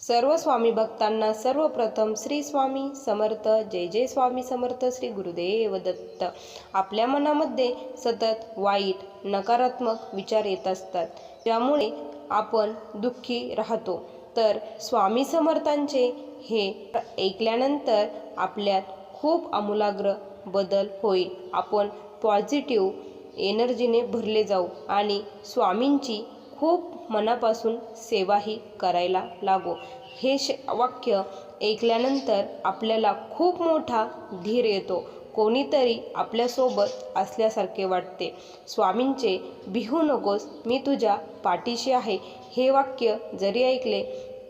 सर्व स्वामी भक्तांना सर्वप्रथम श्री स्वामी समर्थ जय जय स्वामी समर्थ श्री गुरुदेव दत्त. आपल्या मनामध्ये सतत वाईट नकारात्मक विचार येत असतात. त्यामुळे आपण दुःखी राहतो. तर स्वामी समर्थांचे हे ऐकल्यानंतर आपल्यात खूप आमूलाग्र बदल होईल. आपण पॉझिटिव्ह एनर्जीने भरले जाऊ आणि स्वामींची खूप मनापासून सेवाही करायला लागो. हे श वाक्य ऐकल्यानंतर आपल्याला खूप मोठा धीर येतो. कोणीतरी आपल्यासोबत असल्यासारखे वाटते. स्वामींचे भिहू नकोस मी तुझ्या पाठीशी आहे. हे वाक्य जरी ऐकले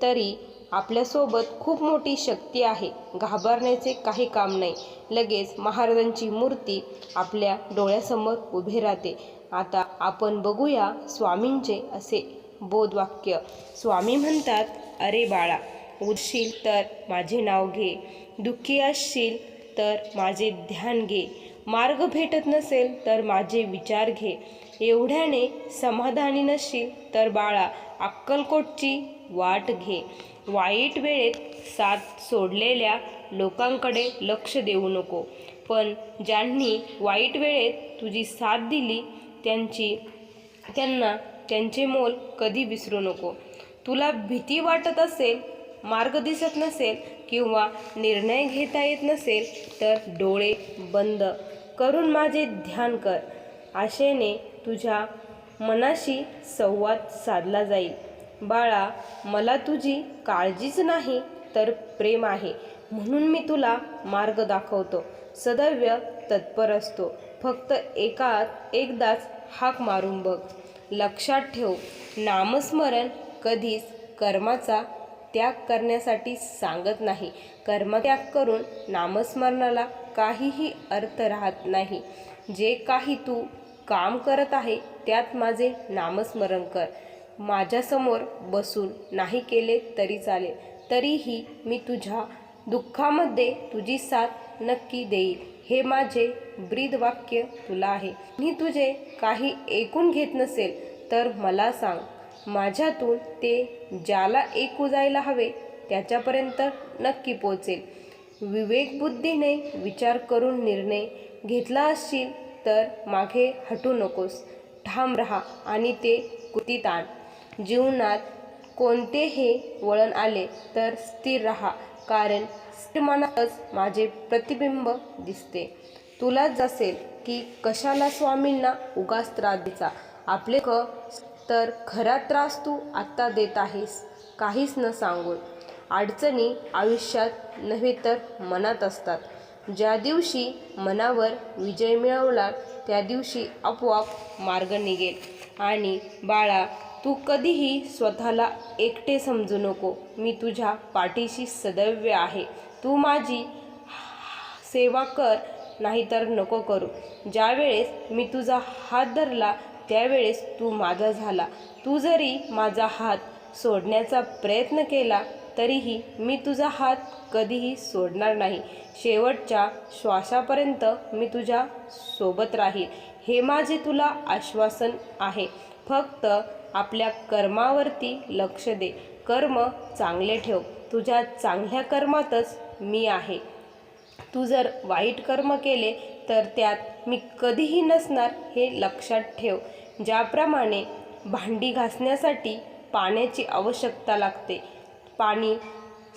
तरी आपल्यासोबत खूप मोठी शक्ती आहे. घाबरण्याचे काही काम नाही. लगेच महाराजांची मूर्ती आपल्या डोळ्यासमोर उभी राहते. आता आपण बघूया स्वामींचे असे बोधवाक्य. स्वामी म्हणतात अरे बाळा उठशील तर माझे नाव घे. दुःखी असशील तर माझे ध्यान घे. मार्ग भेटत नसेल तर माझे विचार घे. एवढ्याने समाधानी नसशील तर बाळा अक्कलकोटची वाट घे. वाईट वेळेत साथ सोडलेल्या लोकांकडे लक्ष देऊ नको. पण ज्यांनी वाईट वेळेत तुझी साथ दिली त्यांची त्यांना त्यांचे मोल कधी विसरू नको. तुला भीती वाटत असेल मार्ग दिसत नसेल किंवा निर्णय घेता येत नसेल तर डोळे बंद. करून माझे ध्यान कर. आशेने तुझ्या मनाशी संवाद साधला जाईल. बाळा मला तुझी काळजीच नाही तर प्रेम आहे. म्हणून मी तुला मार्ग दाखवतो. सदैव तत्पर असतो. फक्त एकात एकदाच हाक मारून बघ. लक्षात ठेव नामस्मरण कधीच कर्माचा त्याग करण्यासाठी सांगत नाही. कर्मत्याग करून नामस्मरणाला काहीही अर्थ राहत नाही. जे काही तू काम करत आहे त्यात माझे नामस्मरण कर. माझ्यासमोर बसून नाही केले तरी चालेल. तरीही मी तुझ्या दुःखामध्ये तुझी साथ नक्की देईल. हे माझे ब्रीद वाक्य तुला आहे. मी तुझे काही ऐकून घेत नसेल तर मला सांग माझ्यातून ते ज्याला ऐकू जायला हवे त्याच्यापर्यंत नक्की पोचेल. विवेकबुद्धीने विचार करून निर्णय घेतला असशील तर मागे हटू नकोस. ठाम राहा आणि ते कृतीत आण जीवनात कोणतेही वळण आले तर स्थिर राहा कारण स्थिरमानातच माझे प्रतिबिंब दिसते. तुलाच असेल की कशाला स्वामींना उगाच त्रास द्यायचा. आपले क तर खरा त्रास तू आत्ता देत आहेस काहीच न सांगून. अडचणी आयुष्यात नव्हे तर मनात असतात. ज्या दिवशी मनावर विजय मिळवला त्या दिवशी आपोआप मार्ग निघेल. आणि बाळा तू कधीही स्वतःला एकटे समजू नको. मी तुझ्या पाठीशी सदैव आहे. तू माझी सेवा कर नाहीतर नको करू. ज्यावेळेस मी तुझा हात धरला त्यावेळेस तू माझा झाला. तू जरी माझा हात सोडण्याचा प्रयत्न केला तरीही मी तुझा हात कधीही सोडणार नाही. शेवटच्या श्वासापर्यंत मी तुझ्या सोबत राहील. हे माझे तुला आश्वासन आहे. फक्त आपल्या कर्मावरती लक्ष दे. कर्म चांगले ठेव. तुझ्या चांगल्या कर्मातच मी आहे. तू जर वाईट कर्म केले तर त्यात मी कधीही नसणार हे लक्षात ठेव. ज्याप्रमाणे भांडी घासण्यासाठी पाण्याची आवश्यकता लागते पाणी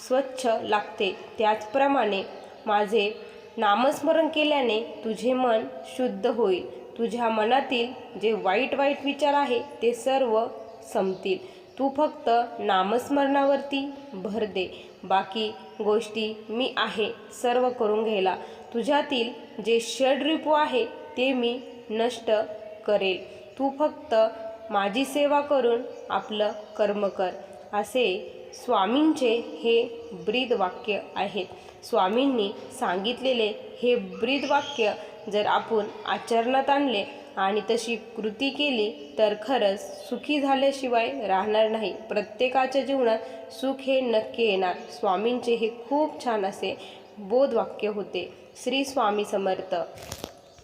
स्वच्छ लागते. त्याचप्रमाणे माझे नामस्मरण केल्याने तुझे मन शुद्ध होईल. तुझ्या मनातील जे वाईट वाईट विचार आहे ते सर्व संपतील. तू फक्त नामस्मरणावरती भर दे. बाकी गोष्टी मी आहे सर्व करून घ्यायला. तुझ्यातील जे षडरिपू आहे ते मी नष्ट करेल. तू फक्त माझी सेवा करून आपलं कर्म कर. असे स्वामींचे हे ब्रीद वाक्य आहेत. स्वामींनी सांगितलेले हे ब्रीद वाक्य जर आपण आचरणात आणले आणि तशी कृती केली तर खरंच सुखी झाल्याशिवाय राहणार नाही. प्रत्येकाच्या जीवनात सुख हे नक्की येणार. स्वामींचे हे खूप छान असे बोधवाक्य होते. श्री स्वामी समर्थ.